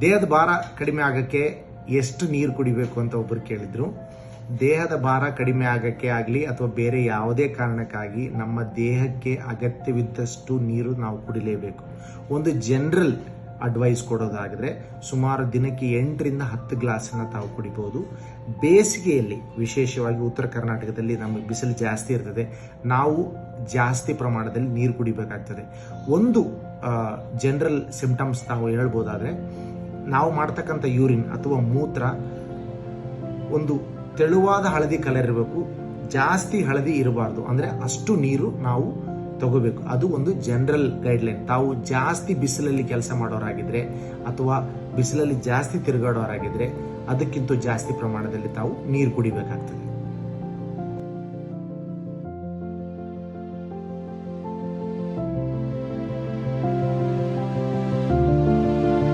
ದೇಹದ ಭಾರ ಕಡಿಮೆ ಆಗಕ್ಕೆ ಎಷ್ಟು ನೀರು ಕುಡಿಬೇಕು ಅಂತ ಒಬ್ಬರು ಕೇಳಿದ್ರು. ದೇಹದ ಭಾರ ಕಡಿಮೆ ಆಗಕ್ಕೆ ಆಗಲಿ ಅಥವಾ ಬೇರೆ ಯಾವುದೇ ಕಾರಣಕ್ಕಾಗಿ ನಮ್ಮ ದೇಹಕ್ಕೆ ಅಗತ್ಯವಿದ್ದಷ್ಟು ನೀರು ನಾವು ಕುಡಿಲೇಬೇಕು. ಒಂದು ಜನರಲ್ ಅಡ್ವೈಸ್ ಕೊಡೋದಾದರೆ ಸುಮಾರು ದಿನಕ್ಕೆ ಎಂಟರಿಂದ ಹತ್ತು ಗ್ಲಾಸನ್ನು ತಾವು ಕುಡಿಬೋದು. ಬೇಸಿಗೆಯಲ್ಲಿ ವಿಶೇಷವಾಗಿ ಉತ್ತರ ಕರ್ನಾಟಕದಲ್ಲಿ ನಮಗೆ ಬಿಸಿಲು ಜಾಸ್ತಿ ಇರ್ತದೆ. ನಾವು ಜಾಸ್ತಿ ಪ್ರಮಾಣದಲ್ಲಿ ನೀರು ಕುಡಿಬೇಕಾಗ್ತದೆ. ಒಂದು ಜನರಲ್ ಸಿಂಪ್ಟಮ್ಸ್ ನಾವು ಹೇಳ್ಬೋದಾದರೆ ನಾವು ಮಾಡ್ತಕ್ಕಂಥ ಯೂರಿನ್ ಅಥವಾ ಮೂತ್ರ ಒಂದು ತೆಳುವಾದ ಹಳದಿ ಕಲರ್ ಇರಬೇಕು. ಜಾಸ್ತಿ ಹಳದಿ ಇರಬಾರ್ದು. ಅಂದರೆ ಅಷ್ಟು ನೀರು ನಾವು ತಗೋಬೇಕು. ಅದು ಒಂದು ಜನರಲ್ ಗೈಡ್ಲೈನ್ ತಾವು ಜಾಸ್ತಿ ಬಿಸಿಲಲ್ಲಿ ಕೆಲಸ ಮಾಡೋರಾಗಿದ್ರೆ ಅಥವಾ ಬಿಸಿಲಲ್ಲಿ ಜಾಸ್ತಿ ತಿರುಗಾಡೋರಾಗಿದ್ರೆ ಅದಕ್ಕಿಂತ ಜಾಸ್ತಿ ಪ್ರಮಾಣದಲ್ಲಿ ತಾವು ನೀರು ಕುಡಿಬೇಕಾಗ್ತದೆ.